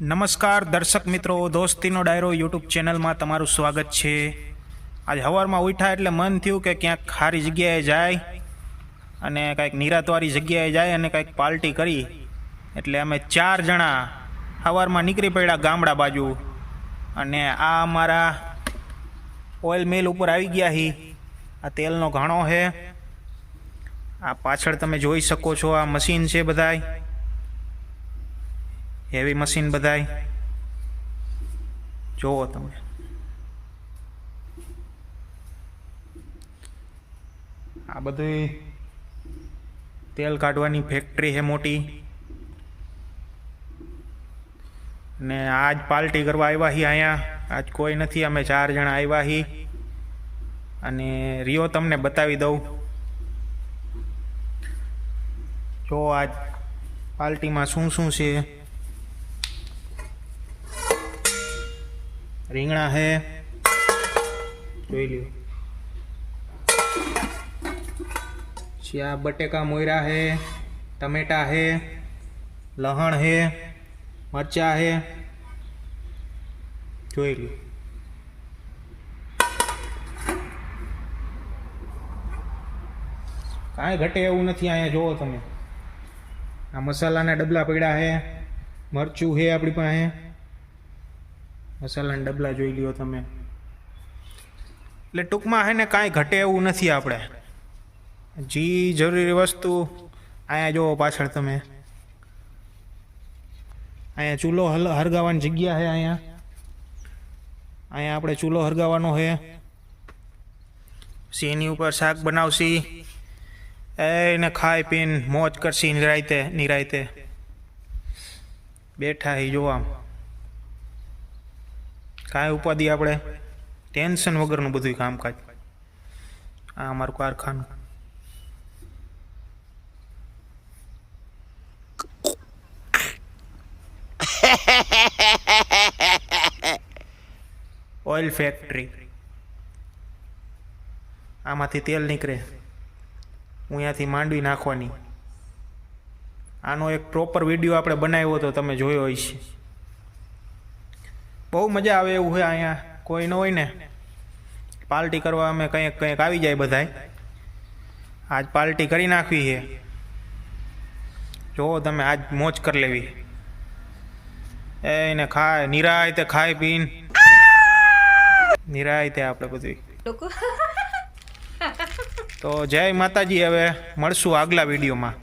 નમસ્કાર દર્શક મિત્રો, દોસ્તીનો ડાયરો યુટ્યુબ ચેનલમાં તમારું સ્વાગત છે. આજ હવારમાં ઉઠ્યા એટલે મન થયું કે ક્યાંક ખારી જગ્યાએ જાય અને કાંઈક નિરાતવારી જગ્યાએ જાય અને કાંઈક પાર્ટી કરી. એટલે અમે ચાર જણા હવારમાં નીકળી પડ્યા ગામડા બાજુ અને આ અમારા ઓઇલ મિલ ઉપર આવી ગયા હી. આ તેલનો ઘાણો છે આ પાછળ તમે જોઈ શકો છો આ મશીન છે બધાય. હેવી મશીન બધાય. જોવો તમે. આ બધી તેલ કાઢવાની ફેક્ટરી છે મોટી. ને આજ પાર્ટી કરવા આવ્યા હી અહીંયા. આજ કોઈ નથી, અમે ચાર જણા આવ્યા હી. અને રિયો તમને બતાવી દઉં. જો આજ પાર્ટીમાં શું શું છે? રીંગણા હે. જોઈ લ્યો. પછી આ બટેકા મોયરા હે, ટમેટા હે, લહણ હે, મરચા હે. જોઈ લ્યો. કાંઈ ઘટે એવું નથી અહીંયા જોવો તમે. આ મસાલાના ડબલા પડ્યા હે, મરચું હે આપણી પાસે. મસાલાના ડબલા જોઈ લ્યો તમે. એટલે ટૂંકમાં હે ને કાંઈ ઘટે એવું નથી આપણે. જી, જરૂરી વસ્તુ. અહીંયા જોવો પાછળ તમે. અહીંયા ચૂલો હલ, હરગાવાની જગ્યા છે અહીંયા. અહીંયા આપણે ચૂલો હરગાવાનો છે એની ઉપર શાક બનાવશી? એને ખાઈ પીને મોજ કરશી નિરાયતે નિરાયતે. બેઠા હી જોવા કાંઈ ઉપાધિ આપણે? ટેન્શન વગરનું બધું કામકાજ. આ અમારું કારખાનું. ઓઇલ ફેક્ટરી આમાંથી તેલ નીકળે. હું અહીંયાથી માંડવી નાખવાની. આનો એક પ્રોપર વીડિયો આપણે બનાવ્યો તો તમે જોયો હશે. બહુ મજા આવે એવું છે અહીંયા. કોઈ ન હોય ને. પાર્ટી કરવા અમે કંઈક કંઈક આવી જાય બધાય. આજ પાર્ટી કરી નાખવી છે. જુઓ તમે આજ મોજ કરી લેવી. એને ખાય નિરાયતે ખાઈ પીન. નિરાયતે આપણે બધી તો જય માતાજી હવે મળશું આગલા વિડીયોમાં.